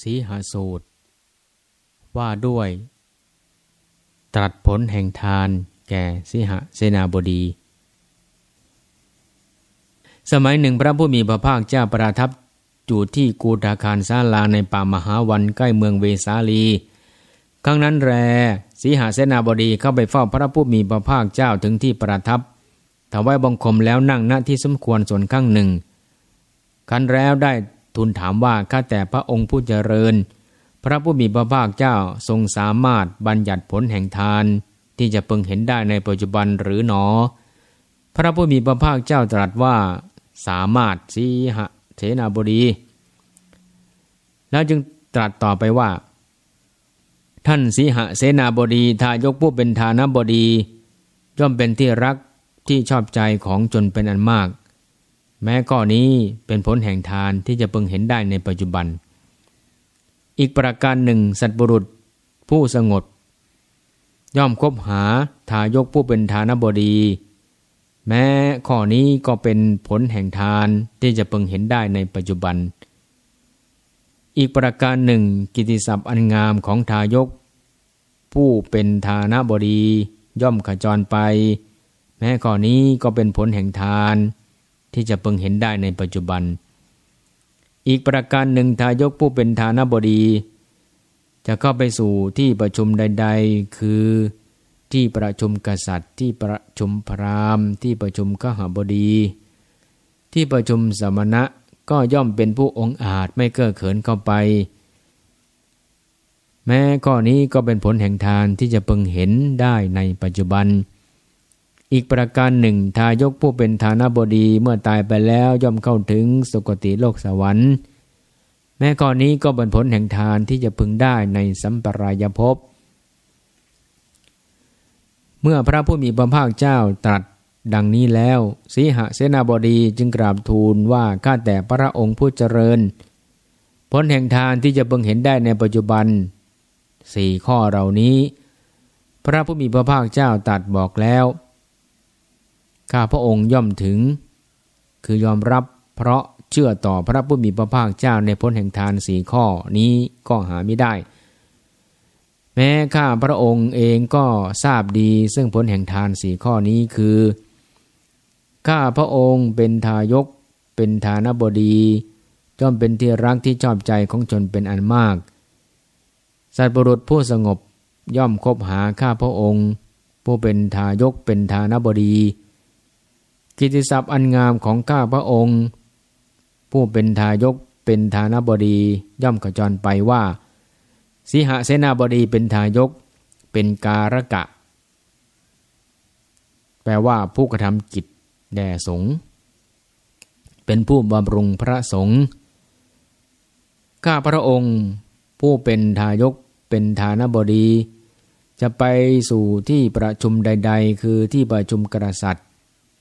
สีหาสูตร ว่าด้วย ตรัสผลแห่งทานแก่สิหเสนาบดี สมัยหนึ่งพระผู้มีพระภาคเจ้าประทับอยู่ที่กูฏาคารศาลาในป่ามหาวันใกล้เมืองเวสาลี ครั้งนั้นแรสีหาเสนาบดีเข้าไปเฝ้าพระผู้มีพระภาคเจ้าถึงที่ประทับถวายบังคมแล้วนั่งณที่สมควรส่วนข้างหนึ่งคันแล้วได้ ทูลถามว่าข้าแต่พระองค์ผู้เจริญ พระผู้มีพระภาคเจ้าทรงสามารถบัญญัติผลแห่งทาน ที่จะพึงเห็นได้ในปัจจุบันหรือหนอ พระผู้มีพระภาคเจ้าตรัสว่า สามารถสีหเสนาบดี แล้วจึงตรัสต่อไปว่า ท่านสีหเสนาบดีทายกผู้เป็นทานบดี ย่อมเป็นที่รักที่ชอบใจของจนเป็นอันมาก แม้ข้อนี้เป็นผลแห่งทานที่จะพึงเห็นได้ในปัจจุบัน อีกประการหนึ่ง สัตบุรุษผู้สงบย่อมคบหาทายกผู้เป็นทานบดี แม้ข้อนี้ก็เป็นผลแห่งทานที่จะพึงเห็นได้ในปัจจุบัน อีกประการหนึ่ง กิติศัพท์อันงามของทายก ผู้เป็นทานบดี ย่อมขจรไป แม้ข้อนี้ก็เป็นผลแห่งทาน ที่จะเพิ่งเห็นได้ในปัจจุบัน อีกประการหนึ่งทายกผู้เป็นฐานบดี จะเข้าไปสู่ที่ประชุมใด ๆ คือที่ประชุมกษัตริย์ ที่ประชุมพราหมณ์ ที่ประชุมขหบดี ที่ประชุมสมณะก็ย่อมเป็นผู้องอาจไม่เก้อเขินเข้าไป แม้ข้อนี้ก็เป็นผลแห่งทานที่จะเพิ่งเห็นได้ในปัจจุบัน อีกประการหนึ่ง ทายกผู้เป็นฐานบดีเมื่อตายไปแล้วย่อมเข้าถึงสุคติโลกสวรรค์ แม้ข้อนี้ก็เป็นผลแห่งทานที่จะพึงได้ในสัมปรายภพ เมื่อพระผู้มีพระภาคเจ้าตรัสดังนี้แล้ว สีหเสนาบดีจึงกราบทูลว่าข้าแต่พระองค์ผู้เจริญ ผลแห่งทานที่จะพึงเห็นได้ในปัจจุบันสี่ข้อเหล่านี้ พระผู้มีพระภาคเจ้าตรัสบอกแล้ว ข้าพระองค์ย่อมถึง คือยอมรับเพราะเชื่อต่อพระผู้มีพระภาคเจ้าในพ้นแห่งทานสี่ข้อนี้ก็หาไม่ได้ แม้ข้าพระองค์เองก็ทราบดีซึ่งผลแห่งทานสี่ข้อนี้คือ ข้าพระองค์เป็นทายก เป็นฐานบดีย่อมเป็นที่รักที่ชอบใจของชนเป็นอันมาก สัตว์บุรุษผู้สงบย่อมคบหาข้าพระองค์ ผู้เป็นทายกเป็นฐานบดี กิติศัพท์อันงามของข้าพระองค์ ผู้เป็นทายกเป็นฐานบดีย่อมขจรไปว่าสีหเสนาบดีเป็นทายกเป็นการกะ แปลว่าผู้กระทำกิจแด่สงฆ์เป็นผู้บำรุงพระสงฆ์ข้าพระองค์ผู้เป็นทายกเป็นฐานบดี จะไปสู่ที่ประชุมใด ๆ คือที่ประชุมกษัตริย์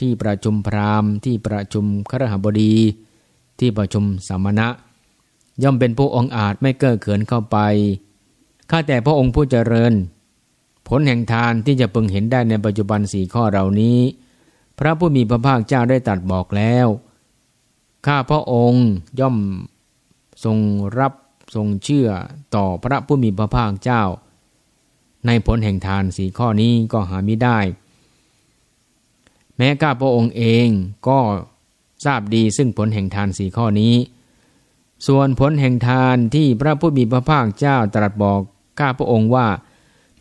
ที่ประชุมพราหมณ์ ที่ประชุมครหบดี ที่ประชุมสมณะ ย่อมเป็นผู้องอาจไม่เก้อเขินเข้าไป ข้าแต่พระองค์ผู้เจริญ ผลแห่งทานที่จะพึงเห็นได้ในปัจจุบันสี่ข้อเหล่านี้ พระผู้มีพระภาคเจ้าได้ตรัสบอกแล้ว ข้าพระองค์ย่อมทรงรับทรงเชื่อต่อพระผู้มีพระภาคเจ้า ในผลแห่งทานสี่ข้อนี้ก็หาไม่ได้ แม้ข้าพระองค์เองก็ทราบดีซึ่งผลแห่งทานสี่ข้อนี้ ส่วนผลแห่งทานที่พระผู้มีพระภาคเจ้าตรัสบอกข้าพระองค์ว่า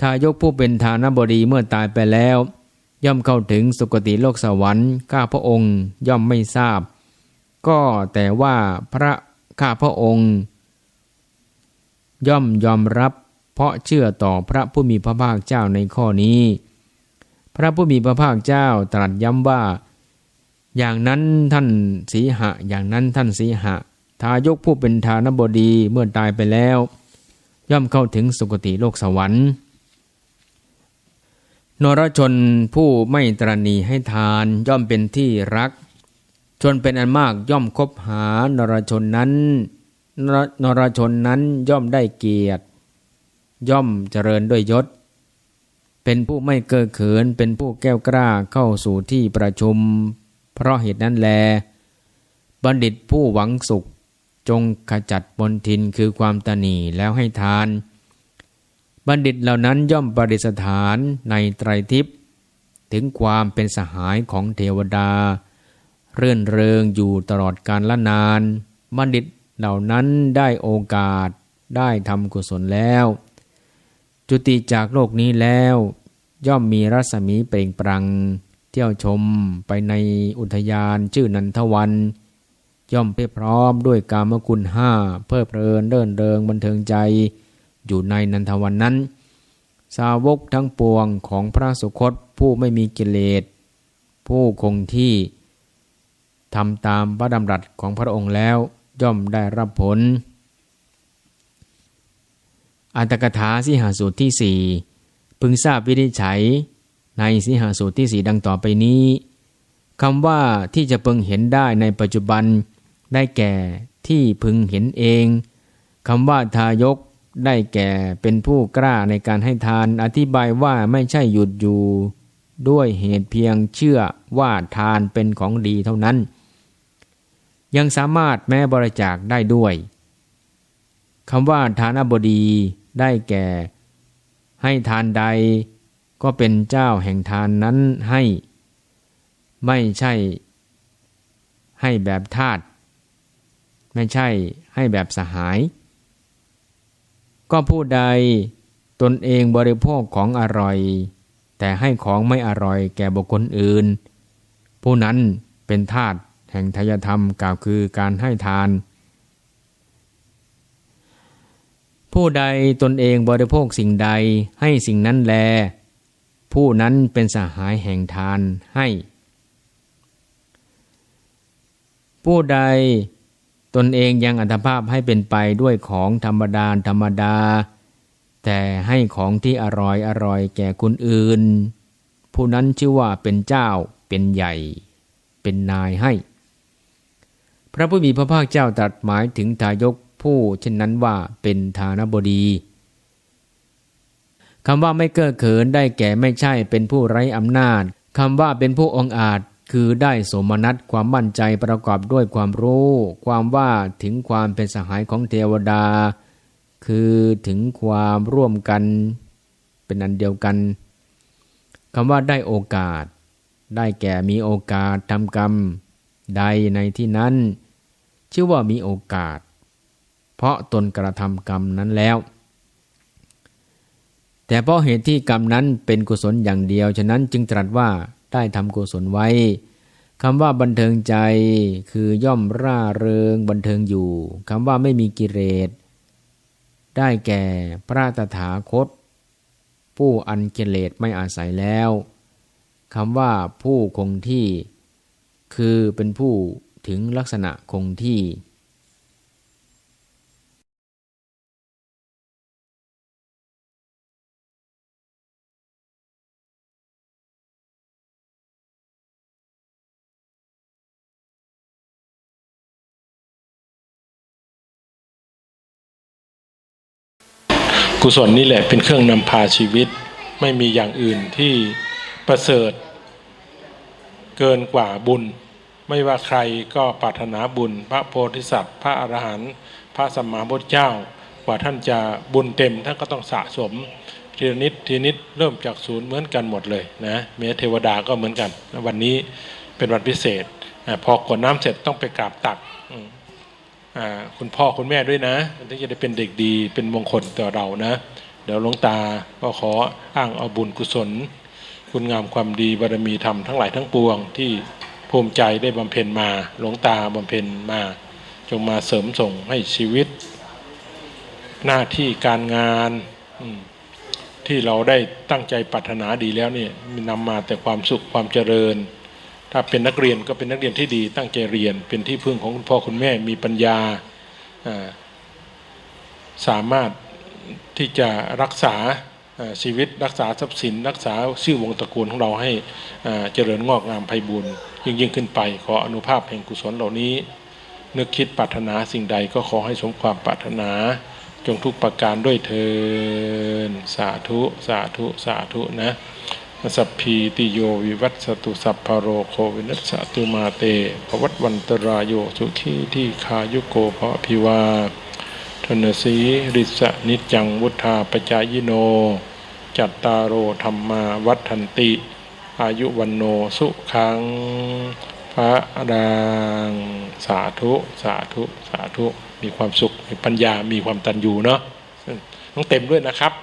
ทายกผู้เป็นทานบดีเมื่อตายไปแล้ว ย่อมเข้าถึงสุคติโลกสวรรค์ข้าพระองค์ย่อมไม่ทราบ ก็แต่ว่าพระข้าพระองค์ ย่อมยอมรับ เพราะเชื่อต่อพระผู้มีพระภาคเจ้าในข้อนี้ พระผู้มีพระภาคเจ้าตรัสย้ำว่า อย่างนั้นท่านสีหะ อย่างนั้นท่านสีหะ ทายกผู้เป็นทานบดีเมื่อตายไปแล้ว ย่อมเข้าถึงสุคติโลกสวรรค์ นรชนผู้ไม่ตรณีให้ทานย่อมเป็นที่รัก ชนเป็นอันมากย่อมคบหานรชนนั้นนรชนนั้นย่อมได้เกียรติ ย่อมเจริญด้วยยศ เป็นผู้ไม่เก้อเขิน เป็นผู้แก้วกล้าเข้าสู่ที่ประชุม เพราะเหตุนั้นแล บัณฑิตผู้หวังสุข จงขจัดบนทินคือความตนีแล้วให้ทาน บัณฑิตเหล่านั้นย่อมปฏิสถานในไตรทิพย์ถึงความเป็นสหายของเทวดา เรื่อนเริงอยู่ตลอดกาลละนาน บัณฑิตเหล่านั้นได้โอกาสได้ทำกุศลแล้ว จุติจากโลกนี้แล้ว ย่อมมีรัศมีเปล่งปรัง เที่ยวชมไปในอุทยานชื่อนันทวัน ย่อมเพียบพร้อมด้วยกามคุณห้าเพื่อเพลินเดินเริงบันเทิงใจ อยู่ในนันทวันนั้น สาวกทั้งปวงของพระสุคตผู้ไม่มีกิเลสผู้คงที่ทำตามพระดำรัสของพระองค์แล้วย่อมได้รับผล อัตถกถาสิหาสูตรที่สี่พึงทราบวินิจฉัย ในสิหาสูตรที่สี่ดังต่อไปนี้คำว่าที่จะพึงเห็นได้ในปัจจุบัน ได้แก่ที่พึงเห็นเองคำว่าทายกได้แก่เป็นผู้กล้าในการให้ทาน อธิบายว่าไม่ใช่หยุดอยู่ ด้วยเหตุเพียงเชื่อว่าทานเป็นของดีเท่านั้น ยังสามารถแม้บริจาคได้ด้วยคำว่าทานบดี ได้แก่ ให้ทานใด ก็เป็นเจ้าแห่งทานนั้นให้ ไม่ใช่ ให้แบบทาตไม่ใช่ให้แบบสหาย ก็ผู้ใดตนเองบริโภคของอร่อย แต่ให้ของไม่อร่อยแก่บุคคลอื่น ผู้นั้นเป็นทาตแห่งทายธรรมกล่าวคือการให้ทาน ผู้ใดตนเองบริโภคสิ่งใดให้สิ่งนั้นแล ผู้นั้นเป็นสหายแห่งทานให้ ผู้ใดตนเองยังอัตภาพให้เป็นไปด้วยของธรรมดาธรรมดา แต่ให้ของที่อร่อยอร่อยแก่คนอื่น ผู้นั้นชื่อว่าเป็นเจ้าเป็นใหญ่ เป็นนายให้ พระผู้มีพระภาคเจ้าตรัสหมายถึงทายก ผู้ เช่นนั้นว่าเป็นฐานบดีคำว่าไม่เก้อเขินได้แก่ไม่ใช่เป็นผู้ไร้อำนาจคำว่าเป็นผู้องอาจคือได้สมนัตความมั่นใจประกอบด้วยความรู้ ความว่าถึงความเป็นสหายของเทวดา คือถึงความร่วมกัน เป็นอันเดียวกันคำว่าได้โอกาส ได้แก่มีโอกาสทำกรรม ใดในที่นั้น ชื่อว่ามีโอกาส เพราะตนกระทำกรรมนั้นแล้ว แต่เพราะเหตุที่กรรมนั้นเป็นกุศลอย่างเดียว ฉะนั้นจึงตรัสว่าได้ทำกุศลไว้คำว่าบันเทิงใจคือย่อมร่าเริงบันเทิงอยู่คำว่าไม่มีกิเลสได้แก่พระตถาคต ผู้อันกิเลสไม่อาศัยแล้วคำว่าผู้คงที่ คือเป็นผู้ถึงลักษณะคงที่ กุศลนี่แหละเป็นเครื่องนำพาชีวิต ไม่มีอย่างอื่นที่ประเสริฐ เกินกว่าบุญ ไม่ว่าใครก็ปรารถนาบุญ พระโพธิสัตว์ พระอรหันต์พระสัมมาพุทธเจ้ากว่าท่านจะบุญเต็มท่านก็ต้องสะสมทีนิดทีนิดเริ่มจากศูนย์เหมือนกันหมดเลยนะแม้เทวดาก็เหมือนกัน วันนี้เป็นวันพิเศษ พอกดน้ำเสร็จต้องไปกราบตัก คุณพ่อคุณแม่ด้วยนะมันถึงจะได้เป็นเด็กดีเป็นมงคลต่อเรานะ เดี๋ยวหลวงตาก็ขออ้างเอาบุญกุศล คุณงามความดีบารมีธรรมทั้งหลายทั้งปวง ที่ภูมิใจได้บำเพ็ญมาหลวงตาบำเพ็ญมา จงมาเสริมส่งให้ชีวิต หน้าที่การงานที่เราได้ตั้งใจปรารถนาดีแล้วเนี่ยมีนำมาแต่ความสุขความเจริญ ถ้าเป็นนักเรียนก็เป็นนักเรียนที่ดี ตั้งใจเรียนเป็นที่พึ่งของคุณพ่อคุณแม่มีปัญญาสามารถที่จะรักษาชีวิตรักษาทรัพย์สิน รักษาชื่อวงตระกูลของเราให้เจริญงอกงามไพบูรณ์ยิ่งยิ่งขึ้นไป ขออนุภาพแห่งกุศลเหล่านี้ นึกคิดปรารถนาสิ่งใดก็ขอให้สมความปรารถนาจงทุกประการด้วยเทินสาธุ สาธุ สาธุนะ สัพพีติโยวิวัตสตุสัพพโรโควินัสสตุมาเตภวัตวันตรายโยสุขีที่คายุโกภะพิวาทนสีริสะนิจังวุธาปจายโน จัตตารโอธรรมาวัฏันติ อายุวันโนสุขังพระดังสาธุ สาธุ สาธุ มีความสุขมีปัญญามีความตันยูเนาะต้องเต็มด้วยนะครับ